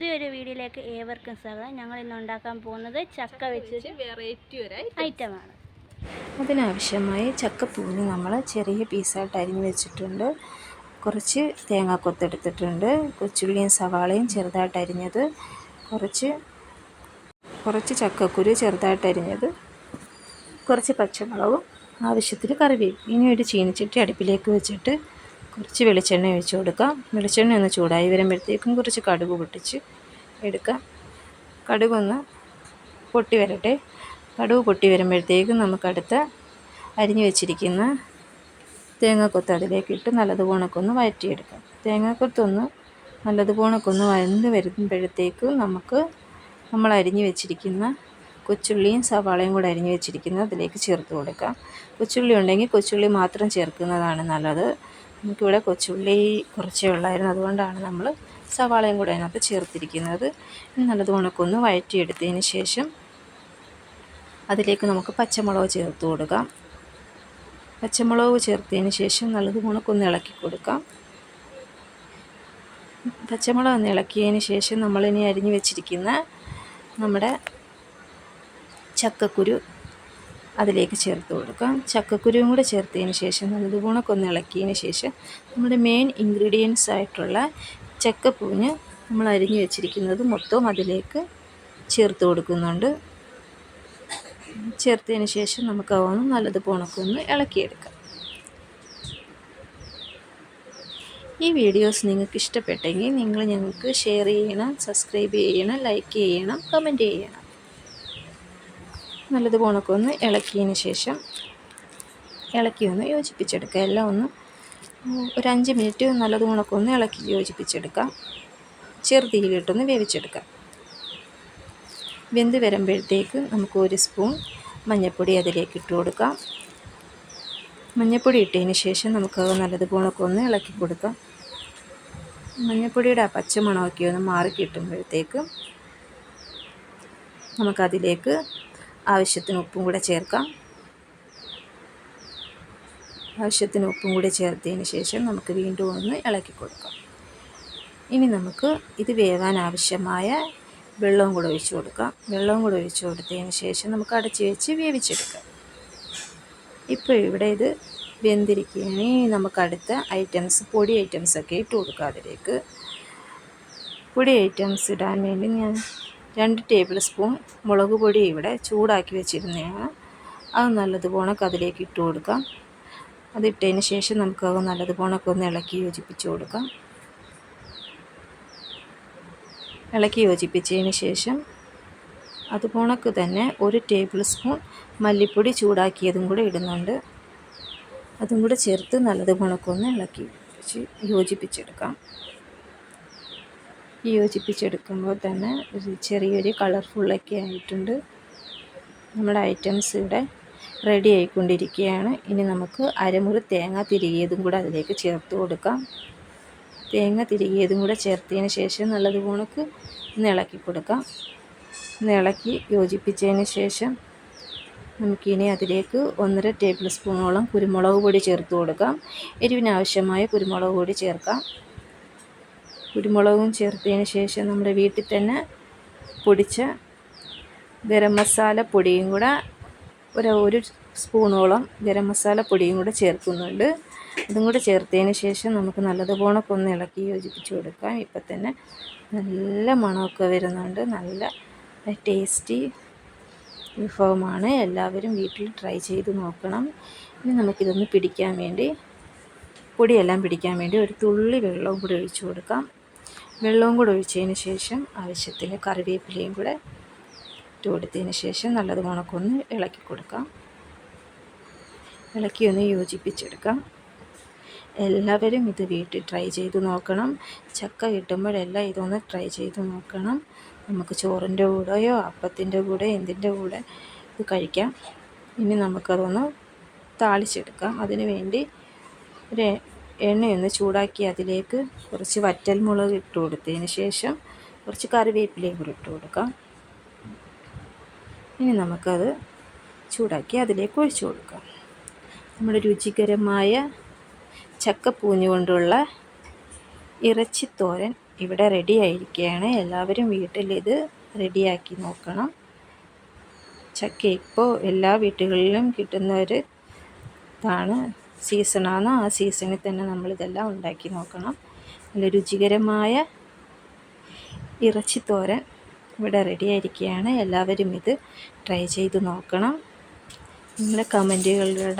പുതിയൊരു വീഡിയോയിലേക്ക് ഏവർക്കും സ്വാഗതം. ഞങ്ങൾ ഇന്ന് ഉണ്ടാക്കാൻ പോകുന്നത് ചക്ക വെച്ച് വെറൈറ്റി ഒരു ഐറ്റമാണ്. അതിനാവശ്യമായി ചക്കപ്പൂവിന് നമ്മൾ ചെറിയ പീസായിട്ട് അരിഞ്ഞ് വെച്ചിട്ടുണ്ട്. കുറച്ച് തേങ്ങാക്കൊത്തെടുത്തിട്ടുണ്ട് കൊച്ചുള്ളിയും സവാളയും ചെറുതായിട്ട് അരിഞ്ഞത് കുറച്ച് കുറച്ച് ചക്കക്കുരു ചെറുതായിട്ട് അരിഞ്ഞത് കുറച്ച് പച്ചമുളകും ആവശ്യത്തിന് കറിവേപ്പ് ഇനി ഒരു ചീനിച്ചട്ടി അടുപ്പിലേക്ക് വെച്ചിട്ട് കുറച്ച് വെളിച്ചെണ്ണ ഒഴിച്ച് കൊടുക്കാം. വെളിച്ചെണ്ണ ഒന്ന് ചൂടായി വരുമ്പോഴത്തേക്കും കുറച്ച് കടുക് പൊട്ടിച്ച് എടുക്കാം. കടുകൊന്ന് പൊട്ടി വരട്ടെ. കടുക് പൊട്ടി വരുമ്പോഴത്തേക്കും നമുക്കടുത്ത അരിഞ്ഞു വെച്ചിരിക്കുന്ന തേങ്ങാക്കൊത്ത് അതിലേക്ക് ഇട്ട് നല്ലതുപോണക്കൊന്ന് വഴറ്റിയെടുക്കാം. തേങ്ങാക്കൊത്തൊന്ന് നല്ലതുപോണക്കൊന്ന് വഴന്ന് വരുമ്പോഴത്തേക്കും നമുക്ക് നമ്മൾ അരിഞ്ഞു വെച്ചിരിക്കുന്ന കൊച്ചുള്ളിയും സവാളയും കൂടെ അരിഞ്ഞു വെച്ചിരിക്കുന്നത് അതിലേക്ക് ചേർത്ത് കൊടുക്കാം. കൊച്ചുള്ളി ഉണ്ടെങ്കിൽ കൊച്ചുള്ളി മാത്രം ചേർക്കുന്നതാണ് നല്ലത്. നമുക്കിവിടെ കൊച്ചുള്ളി കുറച്ചേ ഉള്ളായിരുന്നു. അതുകൊണ്ടാണ് നമ്മൾ സവാളയും കൂടെ അതിനകത്ത് ചേർത്തിരിക്കുന്നത്. വയറ്റി വഴറ്റിയെടുത്തതിന് ശേഷം അതിലേക്ക് നമുക്ക് പച്ചമുളക് ചേർത്ത് കൊടുക്കാം. പച്ചമുളക് ചേർത്തതിന് ശേഷം നല്ലതുപോലെ ഉണക്കൊന്ന് ഇളക്കി കൊടുക്കാം. പച്ചമുളക് ഒന്ന് ഇളക്കിയതിന് ശേഷം നമ്മളിനി അരിഞ്ഞു വെച്ചിരിക്കുന്ന നമ്മുടെ ചക്കക്കുരു അതിലേക്ക് ചേർത്ത് കൊടുക്കാം. ചക്കക്കുരുവും കൂടെ ചേർത്തതിന് ശേഷം നല്ലതുപോലെ ഒന്ന് ഇളക്കിയതിന് ശേഷം നമ്മുടെ മെയിൻ ഇൻഗ്രീഡിയൻസ് ആയിട്ടുള്ള ചക്കപ്പൂവിന് നമ്മൾ അരിഞ്ഞു വെച്ചിരിക്കുന്നത് മൊത്തവും അതിലേക്ക് ചേർത്ത് കൊടുക്കുന്നുണ്ട്. ചേർത്തതിന് ശേഷം നമുക്ക് അതൊന്ന് നല്ലതുപോലെ ഒന്ന് ഇളക്കിയെടുക്കാം. ഈ വീഡിയോസ് നിങ്ങൾക്ക് ഇഷ്ടപ്പെട്ടെങ്കിൽ നിങ്ങൾ ഞങ്ങൾക്ക് ഷെയർ ചെയ്യണം സബ്സ്ക്രൈബ് ചെയ്യണം ലൈക്ക് ചെയ്യണം കമന്റ് ചെയ്യണം. നല്ലതുപോലെ ഒന്ന് ഇളക്കിയതിന് ശേഷം ഇളക്കി ഒന്ന് യോജിപ്പിച്ചെടുക്കുക എല്ലാം ഒന്ന് ഒരു അഞ്ച് മിനിറ്റ് നല്ലതുപോലെ ഒന്ന് ഇളക്കി യോജിപ്പിച്ചെടുക്കാം. ചെറുതീയിലിട്ടൊന്ന് വേവിച്ചെടുക്കാം. വെന്ത് വരുമ്പോഴത്തേക്ക് നമുക്ക് ഒരു സ്പൂൺ മഞ്ഞൾപ്പൊടി അതിലേക്ക് ഇട്ട് കൊടുക്കാം. മഞ്ഞൾപ്പൊടി ഇട്ടതിന് ശേഷം നമുക്ക് നല്ലതുപോലൊക്കെ ഒന്ന് ഇളക്കി കൊടുക്കാം. മഞ്ഞൾപ്പൊടിയുടെ ആ പച്ചമണമൊക്കെ ഒന്ന് മാറി കിട്ടുമ്പോഴത്തേക്ക് നമുക്കതിലേക്ക് ആവശ്യത്തിന് ഉപ്പും കൂടെ ചേർക്കാം. ആവശ്യത്തിന് ഉപ്പും കൂടി ചേർത്തതിന് ശേഷം നമുക്ക് വീണ്ടും ഒന്ന് ഇളക്കി കൊടുക്കാം. ഇനി നമുക്ക് ഇത് വേവാൻ ആവശ്യമായ വെള്ളവും കൂടെ ഒഴിച്ചു കൊടുക്കാം. വെള്ളവും കൂടെ ഒഴിച്ചു കൊടുത്തതിന് ശേഷം നമുക്ക് അടച്ചു വെച്ച് വേവിച്ചെടുക്കാം. ഇപ്പോൾ ഇവിടെ ഇത് വെന്തിരിക്കുകയാണ്. ഇനി നമുക്ക് അടുത്ത ഐറ്റംസ് പൊടി ഐറ്റംസൊക്കെ ഇട്ട് കൊടുക്കാം അതിലേക്ക്. പൊടി ഐറ്റംസ് ഇടാൻ വേണ്ടി ഞാൻ രണ്ട് ടേബിൾ സ്പൂൺ മുളക് പൊടി ഇവിടെ ചൂടാക്കി വെച്ചിരുന്നതാണ്. അത് നല്ലതുപോലെ അതിലേക്ക് ഇട്ട് കൊടുക്കാം. അതിട്ടതിന് ശേഷം നമുക്ക് നമുക്കത് നല്ലതുപോലെ ഒന്ന് ഇളക്കി യോജിപ്പിച്ച് കൊടുക്കാം. ഇളക്കി യോജിപ്പിച്ചതിന് ശേഷം അതുപോണക്ക് തന്നെ ഒരു ടേബിൾ സ്പൂൺ മല്ലിപ്പൊടി ചൂടാക്കിയതും കൂടെ ഇടുന്നുണ്ട്. അതും കൂടെ ചേർത്ത് നല്ലതുപോണക്കൊന്ന് ഇളക്കി യോജിപ്പിച്ചെടുക്കാം. യോജിപ്പിച്ചെടുക്കുമ്പോൾ തന്നെ ഒരു ചെറിയൊരു കളർഫുള്ളൊക്കെ ആയിട്ടുണ്ട്. നമ്മുടെ ഐറ്റംസ് ഇവിടെ റെഡി ആയിക്കൊണ്ടിരിക്കുകയാണ്. ഇനി നമുക്ക് അരമുറി തേങ്ങ തിരികിയതും കൂടെ അതിലേക്ക് ചേർത്ത് കൊടുക്കാം. തേങ്ങ തിരികിയതും കൂടെ ചേർത്തതിന് ശേഷം നല്ലത് ഒന്ന് ഇളക്കി കൊടുക്കാം. ഇളക്കി യോജിപ്പിച്ചതിന് ശേഷം നമുക്കിനി അതിലേക്ക് ഒന്നര ടേബിൾ സ്പൂണോളം കുരുമുളക് പൊടി ചേർത്ത് കൊടുക്കാം. എരിവിനാവശ്യമായ കുരുമുളക് പൊടി ചേർക്കാം. കുരുമുളകും ചേർത്തതിന് ശേഷം നമ്മുടെ വീട്ടിൽ തന്നെ പൊടിച്ച ഗരം മസാല പൊടിയും കൂടെ ഒരു ഒരു സ്പൂണോളം ഗരം മസാല പൊടിയും കൂടെ ചേർക്കുന്നുണ്ട്. അതും കൂടെ ചേർത്തതിന് ശേഷം നമുക്ക് നല്ലതുപോലെ ഒന്ന് ഇളക്കി യോജിപ്പിച്ച് കൊടുക്കാം. ഇപ്പം തന്നെ നല്ല മണമൊക്കെ വരുന്നുണ്ട്. നല്ല ടേസ്റ്റി വിഭവമാണ്. എല്ലാവരും വീട്ടിൽ ട്രൈ ചെയ്ത് നോക്കണം. ഇനി നമുക്കിതൊന്ന് പിടിക്കാൻ വേണ്ടി പൊടിയെല്ലാം പിടിക്കാൻ വേണ്ടി ഒരു തുള്ളി വെള്ളവും കൂടി ഒഴിച്ചു കൊടുക്കാം. വെള്ളവും കൂടെ ഒഴിച്ചതിന് ശേഷം ആവശ്യത്തിന് കറിവേപ്പിലയും കൂടെ ഇട്ട് കൊടുത്തതിന് ശേഷം നല്ലത് കണക്കൊന്ന് ഇളക്കി കൊടുക്കാം. ഇളക്കി ഒന്ന് യോജിപ്പിച്ചെടുക്കാം. എല്ലാവരും ഇത് വീട്ടിൽ ട്രൈ ചെയ്ത് നോക്കണം. ചക്ക കിട്ടുമ്പോഴെല്ലാം ഇതൊന്ന് ട്രൈ ചെയ്ത് നോക്കണം. നമുക്ക് ചോറിന്റെ കൂടെയോ അപ്പത്തിന്റെ കൂടെ എന്തിന്റെ കൂടെ ഇത് കഴിക്കാം. ഇനി നമുക്കതൊന്ന് താളിച്ചെടുക്കാം. അതിന് വേണ്ടി ഒരു എണ്ണയൊന്ന് ചൂടാക്കി അതിലേക്ക് കുറച്ച് വറ്റൽമുളക് ഇട്ട് കൊടുത്തതിന് ശേഷം കുറച്ച് കറിവേപ്പിലയും കൂടി ഇട്ട് കൊടുക്കാം. ഇനി നമുക്കത് ചൂടാക്കി അതിലേക്ക് ഒഴിച്ചു കൊടുക്കാം. നമ്മുടെ രുചികരമായ ചക്കപ്പൂഞ്ഞ് കൊണ്ടുള്ള ഇറച്ചിത്തോരൻ ഇവിടെ റെഡി ആയിരിക്കുകയാണ്. എല്ലാവരും വീട്ടിലിത് റെഡിയാക്കി നോക്കണം. ചക്ക ഇപ്പോൾ എല്ലാ വീട്ടുകളിലും കിട്ടുന്ന ഒരു ഇതാണ്. സീസണാണ്. ആ സീസണിൽ തന്നെ നമ്മളിതെല്ലാം ഉണ്ടാക്കി നോക്കണം. നല്ല രുചികരമായ ഇറച്ചിത്തോരൻ ഇവിടെ റെഡി ആയിരിക്കുകയാണ്. എല്ലാവരും ഇത് ട്രൈ ചെയ്ത് നോക്കണം. നിങ്ങളുടെ കമന്റുകളിലിടാൻ